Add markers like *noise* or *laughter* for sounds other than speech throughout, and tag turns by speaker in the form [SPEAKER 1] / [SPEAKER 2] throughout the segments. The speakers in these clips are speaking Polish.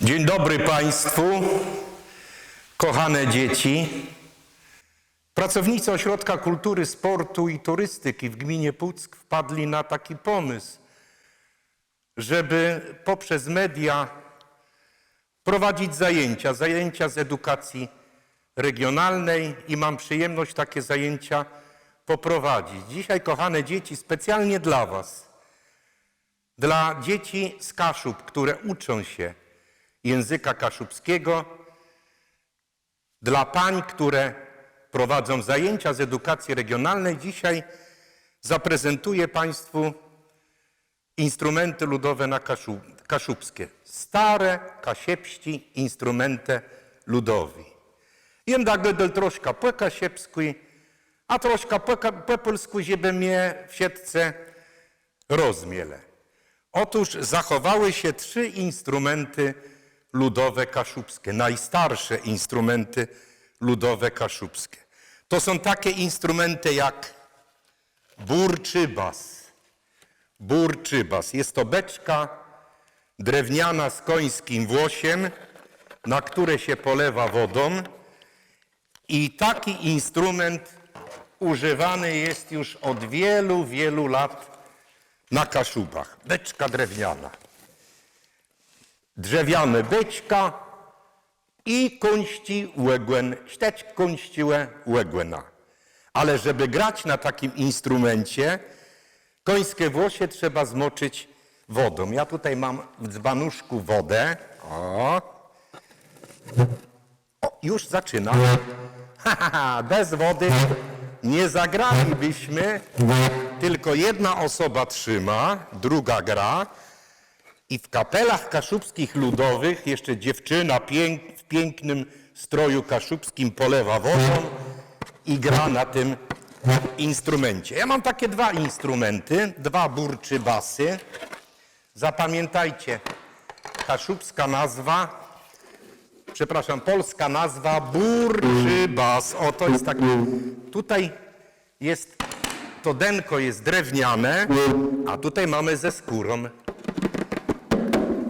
[SPEAKER 1] Dzień dobry Państwu, kochane dzieci. Pracownicy Ośrodka Kultury, Sportu i Turystyki w gminie Puck wpadli na taki pomysł, żeby poprzez media prowadzić zajęcia, zajęcia z edukacji regionalnej i mam przyjemność takie zajęcia poprowadzić. Dzisiaj, kochane dzieci, specjalnie dla Was, dla dzieci z Kaszub, które uczą się języka kaszubskiego, dla pań, które prowadzą zajęcia z edukacji regionalnej, dzisiaj zaprezentuję Państwu instrumenty ludowe na kaszu, kaszubskie. Stare kasiepści instrumenty ludowi. Da gdel troszkę po kasiepsku, a troszkę po, po polsku, żeby mnie w siatce rozmiele. Otóż zachowały się trzy instrumenty ludowe kaszubskie, najstarsze instrumenty ludowe kaszubskie. To są takie instrumenty jak burczybas. Burczybas. Jest to beczka drewniana z końskim włosiem, na które się polewa wodą. I taki instrument używany jest już od wielu, wielu lat na Kaszubach. Beczka drewniana. Drzewiane beczka i końści łegłen, ścieć końściłe łegłena. Ale żeby grać na takim instrumencie, końskie włosie trzeba zmoczyć wodą. Ja tutaj mam w dzbanuszku wodę. O, o już zaczyna. Ha, ha, ha, bez wody nie zagralibyśmy, tylko jedna osoba trzyma, druga gra. I w kapelach kaszubskich ludowych jeszcze dziewczyna pięk, w pięknym stroju kaszubskim polewa wodą i gra na tym instrumencie. Ja mam takie dwa instrumenty, dwa burczy basy. Zapamiętajcie, kaszubska nazwa przepraszam, polska nazwa burczybas. O, to jest taki, tutaj jest, to denko jest drewniane, a tutaj mamy ze skórą.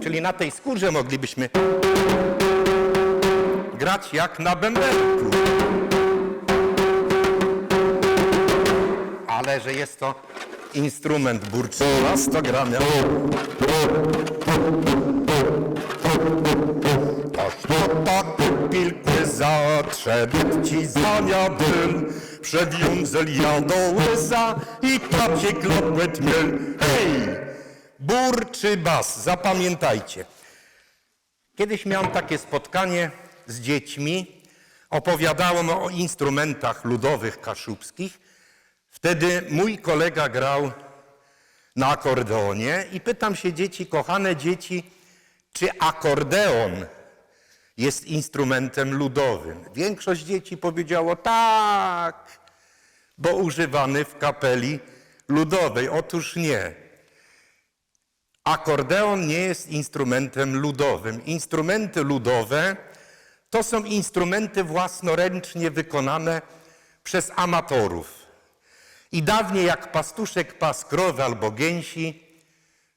[SPEAKER 1] Czyli na tej skórze moglibyśmy grać jak na bębenku. Ale że jest to instrument burczybas, to gramy. Aż to tak pilkły ci zamiadym, przewiązel ja do łeza i tam się klopet miel. Hej! Bur czy bas, zapamiętajcie. Kiedyś miałem takie spotkanie z dziećmi, opowiadałem o instrumentach ludowych kaszubskich. Wtedy mój kolega grał na akordeonie i pytam się dzieci, kochane dzieci, czy akordeon jest instrumentem ludowym? Większość dzieci powiedziało tak, bo używany w kapeli ludowej. Otóż nie. Akordeon nie jest instrumentem ludowym. Instrumenty ludowe to są instrumenty własnoręcznie wykonane przez amatorów. I dawniej jak pastuszek pas krowy albo gęsi,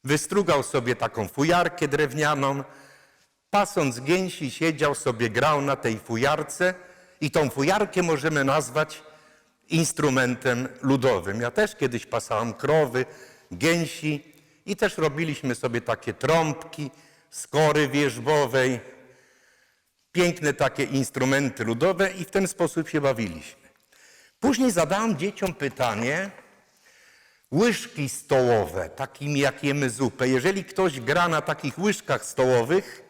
[SPEAKER 1] wystrugał sobie taką fujarkę drewnianą, pasąc gęsi siedział sobie, grał na tej fujarce i tą fujarkę możemy nazwać instrumentem ludowym. Ja też kiedyś pasałem krowy, gęsi i też robiliśmy sobie takie trąbki z kory wierzbowej, piękne takie instrumenty ludowe i w ten sposób się bawiliśmy. Później zadałem dzieciom pytanie, łyżki stołowe, takimi jak jemy zupę. Jeżeli ktoś gra na takich łyżkach stołowych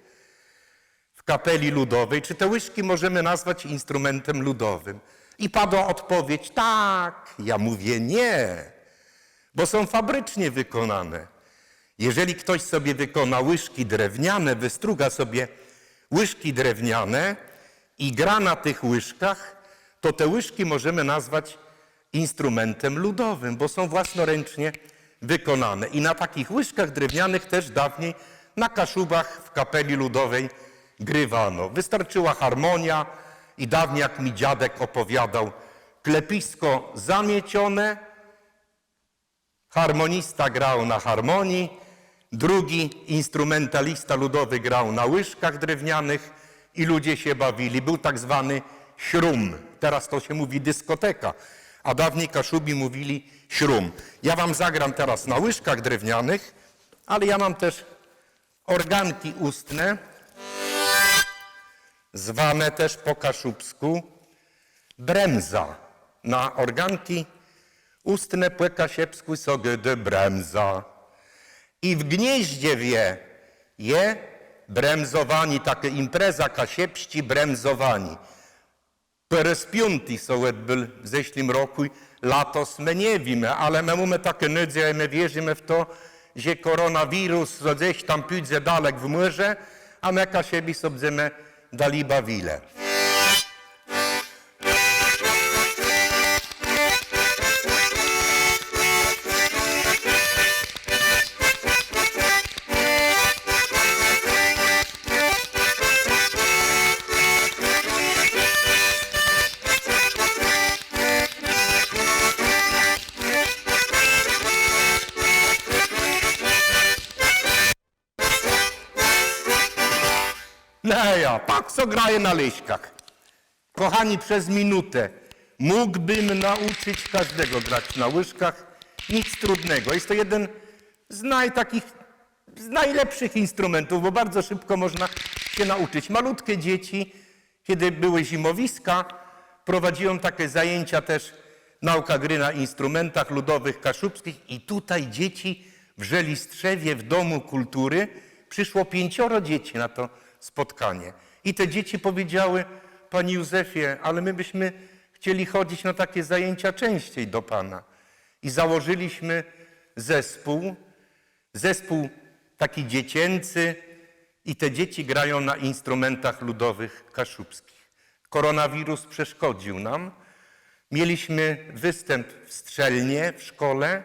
[SPEAKER 1] w kapeli ludowej, czy te łyżki możemy nazwać instrumentem ludowym? I padła odpowiedź, tak. Ja mówię nie, bo są fabrycznie wykonane. Jeżeli ktoś sobie wykona łyżki drewniane, wystruga sobie łyżki drewniane i gra na tych łyżkach, to te łyżki możemy nazwać instrumentem ludowym, bo są własnoręcznie wykonane. I na takich łyżkach drewnianych też dawniej na kaszubach w kapeli ludowej grywano. Wystarczyła harmonia i dawniej, jak mi dziadek opowiadał, klepisko zamiecione, harmonista grał na harmonii, Drugi instrumentalista ludowy grał na łyżkach drewnianych i ludzie się bawili. Był tak zwany śrum. Teraz to się mówi dyskoteka, a dawniej Kaszubi mówili śrum. Ja wam zagram teraz na łyżkach drewnianych, ale ja mam też organki ustne, zwane też po kaszubsku bremza. Na organki ustne po kasiepsku sobie de bremza. I w gnieździe wie, je bremzowani, taka impreza kasiepści bremzowani. Perespiunti są byl w zeszłym roku, latos my nie wiemy, ale my mamy takie nadzieje, my wierzymy w to, że koronawirus gdzieś tam pójdzie dalek w murze, a my kasiebi sobie dali bawile. No ja, tak co graje na leśkach. Kochani, przez minutę mógłbym nauczyć każdego grać na łyżkach. Nic trudnego. Jest to jeden z, naj, takich, z najlepszych instrumentów, bo bardzo szybko można się nauczyć. Malutkie dzieci, kiedy były zimowiska, prowadziłem takie zajęcia też nauka gry na instrumentach ludowych kaszubskich i tutaj dzieci w Żelistrzewie w Domu Kultury przyszło pięcioro dzieci na to spotkanie. I te dzieci powiedziały, Panie Józefie, ale my byśmy chcieli chodzić na takie zajęcia częściej do Pana. I założyliśmy zespół, zespół taki dziecięcy i te dzieci grają na instrumentach ludowych kaszubskich. Koronawirus przeszkodził nam. Mieliśmy występ w Strzelnie w szkole.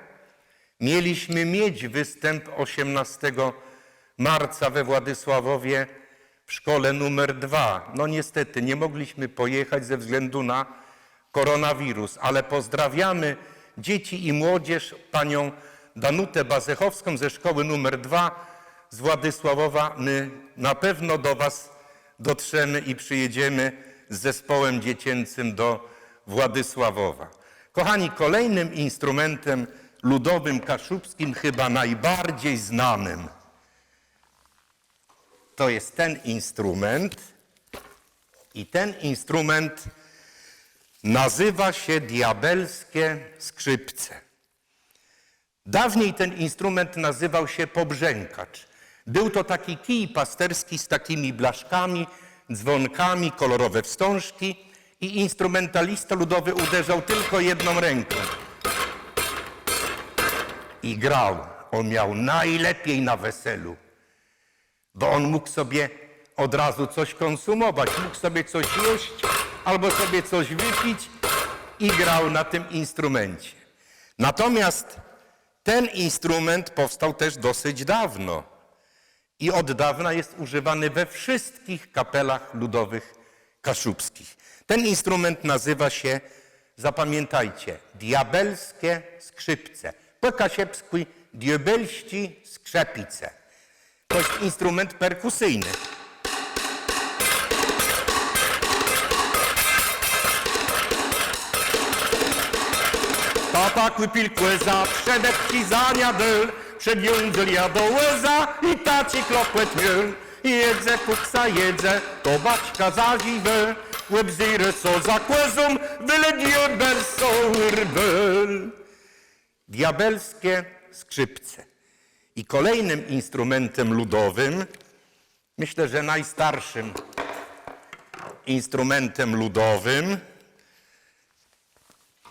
[SPEAKER 1] Mieliśmy mieć występ 18 marca we Władysławowie w szkole numer dwa. No niestety nie mogliśmy pojechać ze względu na koronawirus, ale pozdrawiamy dzieci i młodzież, panią Danutę Bazechowską ze szkoły numer dwa z Władysławowa. My na pewno do was dotrzemy i przyjedziemy z zespołem dziecięcym do Władysławowa. Kochani, kolejnym instrumentem ludowym kaszubskim, chyba najbardziej znanym, to jest ten instrument i ten instrument nazywa się diabelskie skrzypce. Dawniej ten instrument nazywał się pobrzękacz. Był to taki kij pasterski z takimi blaszkami, dzwonkami, kolorowe wstążki i instrumentalista ludowy uderzał tylko jedną ręką. I grał. On miał najlepiej na weselu bo on mógł sobie od razu coś konsumować, mógł sobie coś jeść albo sobie coś wypić i grał na tym instrumencie. Natomiast ten instrument powstał też dosyć dawno i od dawna jest używany we wszystkich kapelach ludowych kaszubskich. Ten instrument nazywa się, zapamiętajcie, diabelskie skrzypce. Po kasiepsku diabelści skrzepice. To jest instrument perkusyjny. Tata kłypil kłeza, przedek ci zaniadl, przedjądzel ja do łeza i taci kropłet miel. Jedzę kuksa jedzę, to baćka zaziwę, łeb zire so za kłezą, wyle diabel so. Diabelskie skrzypce. I kolejnym instrumentem ludowym, myślę, że najstarszym instrumentem ludowym,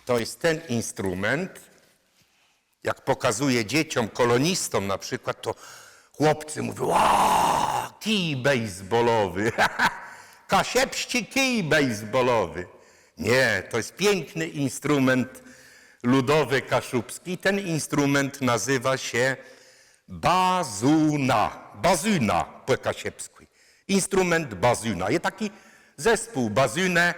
[SPEAKER 1] to jest ten instrument. Jak pokazuję dzieciom, kolonistom na przykład, to chłopcy mówią, a kij bejsbolowy, *laughs* kasiepści kij bejsbolowy. Nie, to jest piękny instrument ludowy kaszubski. Ten instrument nazywa się bazuna, bazyna po kasiepsku. Instrument bazyna. Jest taki zespół bazynę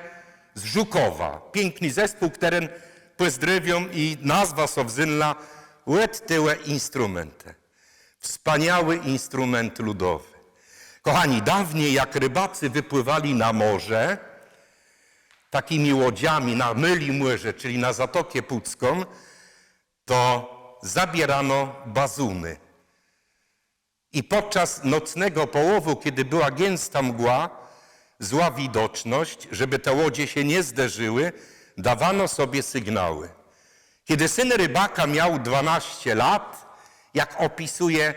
[SPEAKER 1] z Żukowa. Piękny zespół, który pozdrowią i nazwa sowzynla łet tyłe instrumenty. Wspaniały instrument ludowy. Kochani, dawniej jak rybacy wypływali na morze, takimi łodziami na Myli Młyrze, czyli na Zatokę Pucką, to zabierano bazuny. I podczas nocnego połowu, kiedy była gęsta mgła, zła widoczność, żeby te łodzie się nie zderzyły, dawano sobie sygnały. Kiedy syn rybaka miał 12 lat, jak opisuje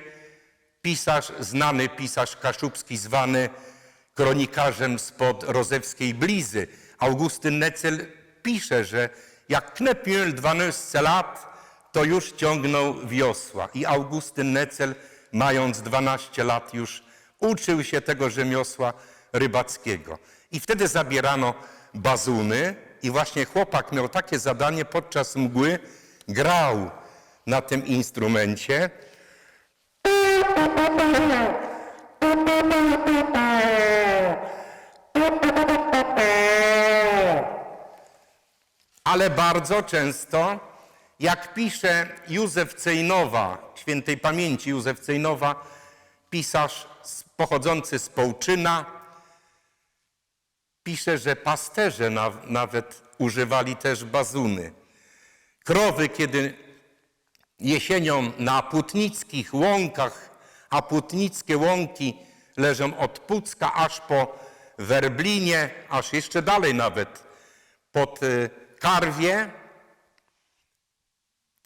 [SPEAKER 1] pisarz, znany pisarz kaszubski, zwany kronikarzem spod rozewskiej blizy, Augustyn Necel pisze, że jak Knep miał 12 lat, to już ciągnął wiosła. I Augustyn Necel, mając 12 lat, już uczył się tego rzemiosła rybackiego. I wtedy zabierano bazuny i właśnie chłopak miał takie zadanie podczas mgły, grał na tym instrumencie. Ale bardzo często, jak pisze Józef Cejnowa, świętej pamięci Józef Cejnowa, pisarz pochodzący z Połczyna, pisze, że pasterze na, nawet używali też bazuny. Krowy, kiedy jesienią na płótnickich łąkach, a płótnickie łąki leżą od Pucka aż po Werblinie, aż jeszcze dalej nawet, pod y, Karwie.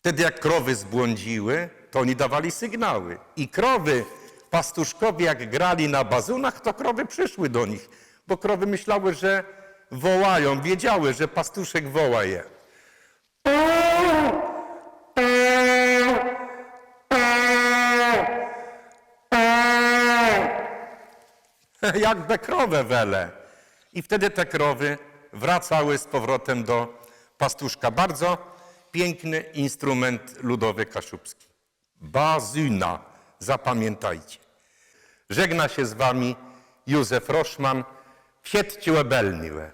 [SPEAKER 1] Wtedy jak krowy zbłądziły, to oni dawali sygnały. I krowy, pastuszkowie jak grali na bazunach, to krowy przyszły do nich, bo krowy myślały, że wołają, wiedziały, że pastuszek woła je. *laughs* jak bekrowę wele. I wtedy te krowy wracały z powrotem do pastuszka. Bardzo piękny instrument ludowy kaszubski. Bazyna, zapamiętajcie. Żegna się z wami Józef Roszman. Wsiedźcie łebelniłe.